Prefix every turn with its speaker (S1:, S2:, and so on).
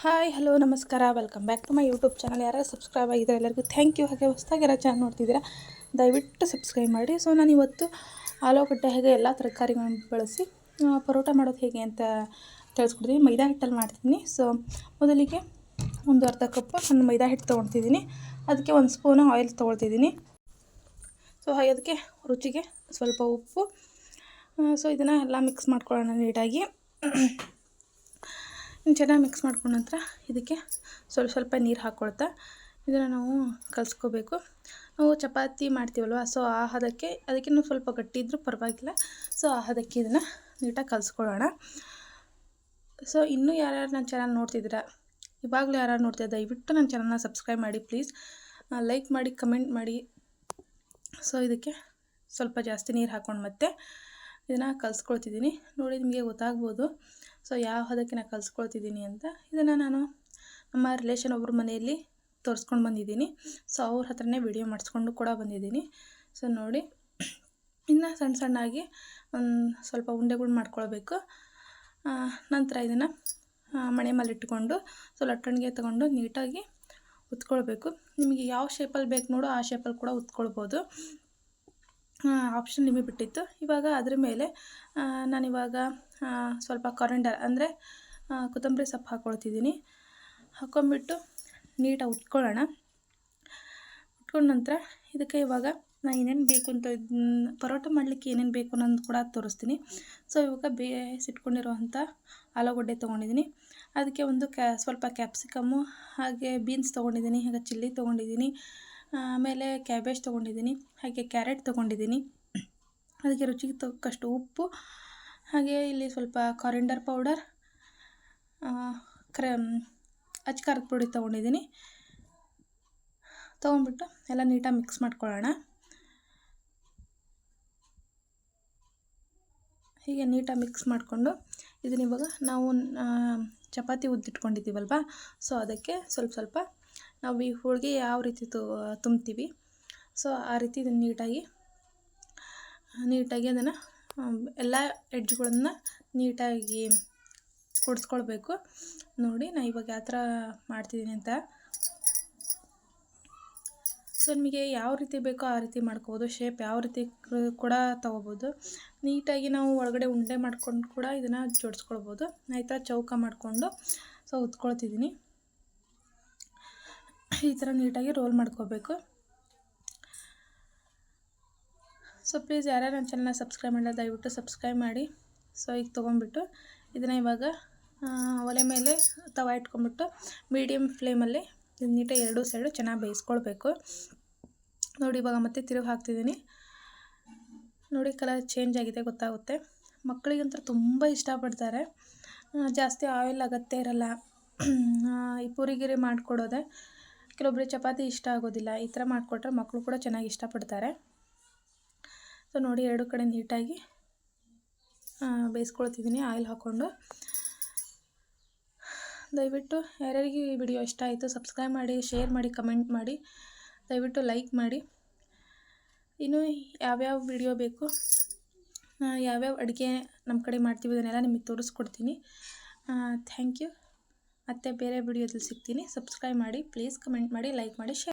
S1: Hi hello ನಮಸ್ಕಾರ. Welcome back to my YouTube channel ಯಾರು subscribe ಆಗಿದ್ದಾರೆ ಎಲ್ಲರಿಗೂ ಥ್ಯಾಂಕ್ ಯು ಹಾಗೆ ಹೊಸದಾಗಿರೋ ಚಾನಲ್ ನೋಡ್ತಿದ್ದೀರಾ? ದಯವಿಟ್ಟು ಸಬ್ಸ್ಕ್ರೈಬ್ ಮಾಡಿ. ಸೊ ನಾನು ಇವತ್ತು ಆಲೂಗಡ್ಡೆ ಹೇಗೆ ಎಲ್ಲ ತರಕಾರಿಗಳನ್ನು ಬಳಸಿ ಪರೋಟ ಮಾಡೋದು ಹೇಗೆ ಅಂತ ತಿಳಿಸ್ಕೊಡ್ತೀನಿ. ಮೈದಾ ಹಿಟ್ಟಲ್ಲಿ ಮಾಡ್ತೀನಿ. ಸೊ ಮೊದಲಿಗೆ ಒಂದು ಅರ್ಧ ಕಪ್ ನಾನು ಮೈದಾ ಹಿಟ್ಟು ತೊಗೊಳ್ತಿದ್ದೀನಿ ಅದಕ್ಕೆ ಒಂದು ಸ್ಪೂನು ಆಯಿಲ್ ತೊಗೊಳ್ತಿದ್ದೀನಿ. ಸೊ ಹಾಗೆ ಅದಕ್ಕೆ ರುಚಿಗೆ ಸ್ವಲ್ಪ ಉಪ್ಪು. ಸೊ ಇದನ್ನು ಎಲ್ಲ ಮಿಕ್ಸ್ ಮಾಡ್ಕೊಳ್ಳೋಣ ನೀಟಾಗಿ. ಚೆನ್ನಾಗಿ ಮಿಕ್ಸ್ ಮಾಡ್ಕೊಂಡ ನಂತರ ಇದಕ್ಕೆ ಸ್ವಲ್ಪ ಸ್ವಲ್ಪ ನೀರು ಹಾಕ್ಕೊಳ್ತಾ ಇದನ್ನು ನಾವು ಕಲಿಸ್ಕೋಬೇಕು. ನಾವು ಚಪಾತಿ ಮಾಡ್ತೀವಲ್ವ ಸೊ ಆ ಹದಕ್ಕೆ ಅದಕ್ಕಿಂತ ಸ್ವಲ್ಪ ಗಟ್ಟಿ ಇದ್ದರೂ ಪರವಾಗಿಲ್ಲ. ಸೊ ಆ ಹದಕ್ಕೆ ಇದನ್ನು ನೀಟಾಗಿ ಕಲಿಸ್ಕೊಳ್ಳೋಣ. ಸೊ ಇನ್ನೂ ಯಾರ್ಯಾರು ನನ್ನ ಚಾನಲ್ ನೋಡ್ತಿದ್ದೀರಾ, ಇವಾಗಲೂ ಯಾರು ನೋಡ್ತಾ ದಯವಿಟ್ಟು ನನ್ನ ಚಾನಲ್ನ ಸಬ್ಸ್ಕ್ರೈಬ್ ಮಾಡಿ ಪ್ಲೀಸ್ ಲೈಕ್ ಮಾಡಿ ಕಮೆಂಟ್ ಮಾಡಿ. ಸೊ ಇದಕ್ಕೆ ಸ್ವಲ್ಪ ಜಾಸ್ತಿ ನೀರು ಹಾಕ್ಕೊಂಡು ಮತ್ತೆ ಇದನ್ನು ಕಲಿಸ್ಕೊಳ್ತಿದ್ದೀನಿ. ನೋಡಿ ನಿಮಗೆ ಗೊತ್ತಾಗ್ಬೋದು. ಸೊ ಯಾವ ಹದಕ್ಕೆ ನಾನು ಕಲಿಸ್ಕೊಳ್ತಿದ್ದೀನಿ ಅಂತ ಇದನ್ನು ನಾನು ನಮ್ಮ ರಿಲೇಷನ್ ಒಬ್ಬರು ಮನೆಯಲ್ಲಿ ತೋರಿಸ್ಕೊಂಡು ಬಂದಿದ್ದೀನಿ. ಸೊ ಅವ್ರ ಹತ್ರನೇ ವಿಡಿಯೋ ಮಾಡಿಸ್ಕೊಂಡು ಕೂಡ ಬಂದಿದ್ದೀನಿ. ಸೊ ನೋಡಿ, ಇನ್ನು ಸಣ್ಣ ಸಣ್ಣಾಗಿ ಒಂದು ಸ್ವಲ್ಪ ಉಂಡೆಗಳು ಮಾಡ್ಕೊಳ್ಬೇಕು. ನಂತರ ಇದನ್ನು ಮಣೆ ಮೇಲೆ ಇಟ್ಕೊಂಡು, ಸೊ ಲಟ್ಟಣಿಗೆ ತಗೊಂಡು ನೀಟಾಗಿ ಉತ್ಕೊಳ್ಬೇಕು. ನಿಮಗೆ ಯಾವ ಶೇಪಲ್ಲಿ ಬೇಕು ನೋಡು, ಆ ಶೇಪಲ್ಲಿ ಕೂಡ ಉತ್ಕೊಳ್ಬೋದು. ಆಪ್ಷನ್ ನಿಮಗೆ ಬಿಟ್ಟಿತ್ತು. ಇವಾಗ ಅದ್ರ ಮೇಲೆ ನಾನಿವಾಗ ಸ್ವಲ್ಪ ಕೊರೆಂಡರ್ ಅಂದರೆ ಕೊತ್ತಂಬರಿ ಸೊಪ್ಪು ಹಾಕ್ಕೊಳ್ತಿದ್ದೀನಿ ಹಾಕ್ಕೊಂಬಿಟ್ಟು ನೀಟಾಗಿ ಉಟ್ಕೊಳ್ಳೋಣ. ಉಟ್ಕೊಂಡ ನಂತರ ಇದಕ್ಕೆ ಇವಾಗ ನಾನು ಏನೇನು ಬೇಕು ಅಂತ ಪರೋಟ ಮಾಡಲಿಕ್ಕೆ ಏನೇನು ಬೇಕು ಅನ್ನೋದು ಕೂಡ ತೋರಿಸ್ತೀನಿ. ಸೊ ಇವಾಗ ಬೇಯಿಸಿಟ್ಕೊಂಡಿರುವಂಥ ಆಲೂಗಡ್ಡೆ ತೊಗೊಂಡಿದ್ದೀನಿ. ಅದಕ್ಕೆ ಒಂದು ಕ್ಯಾ, ಸ್ವಲ್ಪ ಕ್ಯಾಪ್ಸಿಕಮ್ಮು ಹಾಗೆ ಬೀನ್ಸ್ ತೊಗೊಂಡಿದ್ದೀನಿ, ಹಾಗೆ ಚಿಲ್ಲಿ ತೊಗೊಂಡಿದ್ದೀನಿ. ಆಮೇಲೆ ಕ್ಯಾಬೇಜ್ ತೊಗೊಂಡಿದ್ದೀನಿ, ಹಾಗೆ ಕ್ಯಾರೆಟ್ ತೊಗೊಂಡಿದ್ದೀನಿ. ಅದಕ್ಕೆ ರುಚಿಗೆ ತಕ್ಕಷ್ಟು ಉಪ್ಪು, ಹಾಗೆ ಇಲ್ಲಿ ಸ್ವಲ್ಪ ಕಾರಿಂಡರ್ ಪೌಡರ್ ಕ್ರೆ ಅಚ್ಕಾರದ ಪುಡಿ ತೊಗೊಂಡಿದ್ದೀನಿ. ತೊಗೊಂಡ್ಬಿಟ್ಟು ಎಲ್ಲ ನೀಟಾಗಿ ಮಿಕ್ಸ್ ಮಾಡ್ಕೊಳ್ಳೋಣ. ಹೀಗೆ ನೀಟಾಗಿ ಮಿಕ್ಸ್ ಮಾಡಿಕೊಂಡು ಇದನ್ನ ಇವಾಗ ನಾವು ಚಪಾತಿ ಉದ್ದಿಟ್ಕೊಂಡಿದ್ದೀವಲ್ವ, ಸೊ ಅದಕ್ಕೆ ಸ್ವಲ್ಪ ಸ್ವಲ್ಪ ನಾವು ಈ ಹೋಳಿಗೆ ಯಾವ ರೀತಿ ತುಂಬ್ತೀವಿ. ಸೊ ಆ ರೀತಿ ಇದನ್ನು ನೀಟಾಗಿ ನೀಟಾಗಿ ಅದನ್ನು ಎಲ್ಲ ಎಡ್ಜ್ಗಳನ್ನು ನೀಟಾಗಿ ಕುಡಿಸ್ಕೊಳ್ಬೇಕು. ನೋಡಿ ನಾನು ಇವಾಗ ಯಾವ ಥರ ಮಾಡ್ತಿದ್ದೀನಿ ಅಂತ. ಸೊ ನಿಮಗೆ ಯಾವ ರೀತಿ ಬೇಕೋ ಆ ರೀತಿ ಮಾಡ್ಕೋಬೋದು. ಶೇಪ್ ಯಾವ ರೀತಿ ಕೂಡ ತೊಗೋಬೋದು. ನೀಟಾಗಿ ನಾವು ಒಳಗಡೆ ಉಂಡೆ ಮಾಡ್ಕೊಂಡು ಕೂಡ ಇದನ್ನು ಜೋಡಿಸ್ಕೊಳ್ಬೋದು. ಈ ಥರ ಚೌಕ ಮಾಡಿಕೊಂಡು ಸೊ ಉತ್ಕೊಳ್ತಿದ್ದೀನಿ ಈ ಥರ ನೀಟಾಗಿ ರೋಲ್ ಮಾಡ್ಕೋಬೇಕು. ಸೊ ಪ್ಲೀಸ್ ಯಾರ್ಯಾರು ನನ್ನ ಚಾನಲ್ನ ಸಬ್ಸ್ಕ್ರೈಬ್ ಮಾಡಿಲ್ಲ, ದಯವಿಟ್ಟು ಸಬ್ಸ್ಕ್ರೈಬ್ ಮಾಡಿ. ಸೊ ಈಗ ತೊಗೊಂಡ್ಬಿಟ್ಟು ಇದನ್ನು ಇವಾಗ ಒಲೆ ಮೇಲೆ ತವ ಇಟ್ಕೊಂಡ್ಬಿಟ್ಟು ಮೀಡಿಯಮ್ ಫ್ಲೇಮಲ್ಲಿ ಇದು ನೀಟಾಗಿ ಎರಡೂ ಸೈಡು ಚೆನ್ನಾಗಿ ಬೇಯಿಸ್ಕೊಳ್ಬೇಕು. ನೋಡಿ, ಇವಾಗ ಮತ್ತೆ ತಿರುಗಿ ಹಾಕ್ತಿದ್ದೀನಿ. ನೋಡಿ ಕಲರ್ ಚೇಂಜ್ ಆಗಿದೆ, ಗೊತ್ತಾಗುತ್ತೆ. ಮಕ್ಕಳಿಗಂತೂ ತುಂಬ ಇಷ್ಟಪಡ್ತಾರೆ. ಜಾಸ್ತಿ ಆಯಿಲ್ ಅಗತ್ಯ ಇರಲ್ಲ. ಈ ಪುರಿಗಿರಿ ಮಾಡಿಕೊಡೋದೆ. ಕೆಲವೊಬ್ಬರಿಗೆ ಚಪಾತಿ ಇಷ್ಟ ಆಗೋದಿಲ್ಲ, ಈ ಥರ ಮಾಡಿಕೊಟ್ರೆ ಮಕ್ಕಳು ಕೂಡ ಚೆನ್ನಾಗಿ ಇಷ್ಟಪಡ್ತಾರೆ. ಸೊ ನೋಡಿ, ಎರಡು ಕಡೆ ನೀಟಾಗಿ ಬೇಯಿಸ್ಕೊಳ್ತಿದ್ದೀನಿ, ಆಯಿಲ್ ಹಾಕ್ಕೊಂಡು. ದಯವಿಟ್ಟು ಯಾರ್ಯಾರಿಗೆ ಈ ವಿಡಿಯೋ ಇಷ್ಟ ಆಯಿತು, ಸಬ್ಸ್ಕ್ರೈಬ್ ಮಾಡಿ, ಶೇರ್ ಮಾಡಿ, ಕಮೆಂಟ್ ಮಾಡಿ, ದಯವಿಟ್ಟು ಲೈಕ್ ಮಾಡಿ. ಇನ್ನು ಯಾವ್ಯಾವ ವಿಡಿಯೋ ಬೇಕು ಯಾವ್ಯಾವ ಅಡುಗೆ ನಮ್ಮ ಕಡೆ ಮಾಡ್ತೀವಿ ಅದನ್ನೆಲ್ಲ ನಿಮಗೆ ತೋರಿಸ್ಕೊಡ್ತೀನಿ. Thank you. ಮತ್ತು ಬೇರೆ ವಿಡಿಯೋದಲ್ಲಿ ಸಿಗ್ತೀನಿ. ಸಬ್ಸ್ಕ್ರೈಬ್ ಮಾಡಿ ಪ್ಲೀಸ್ ಕಮೆಂಟ್ ಮಾಡಿ ಲೈಕ್ ಮಾಡಿ ಶೇರ್